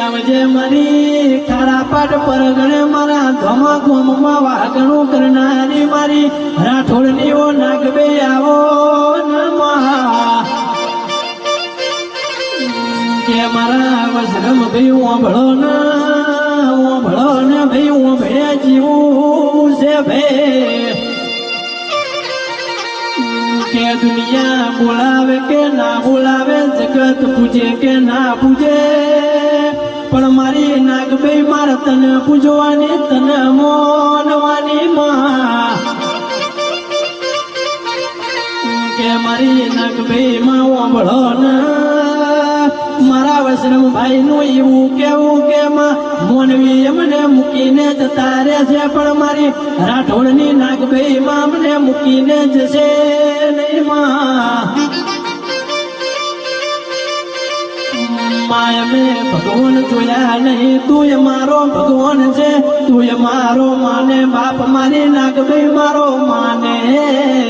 આવજે મારી ખારાપાટ પરગણે મારા ધમા ગોમમાં વાગણું કરનારી મારી રાઠોડની ઓ નાગબે આવો કે મારા વસરમ ભાઈ ઓંભળો ને ઓંભળો ને ભાઈ ઓંભળે જીવું છે ભાઈ કે દુનિયા બોલાવે કે ના બોલાવે જગત પૂજે કે ના પૂજે. પણ મારી નાગભાઈ મારે તને પૂજવાની, તને મોનવાની માં. કે મારી નાગભાઈ માં ઓંભળો ને. મારા વૈષ્ણવ ભાઈ નું એવું કેવું કે મોનવી એમને મૂકીને જતા રહે છે પણ મારી રાઠોડની નાગભાઈ માં અમને મૂકીને જશે. માય મેં ભગવાન જોયા નહીં. તું મારો ભગવાન છે. તું મારો માને. બાપ મારી નાગભાઈ મારો માને.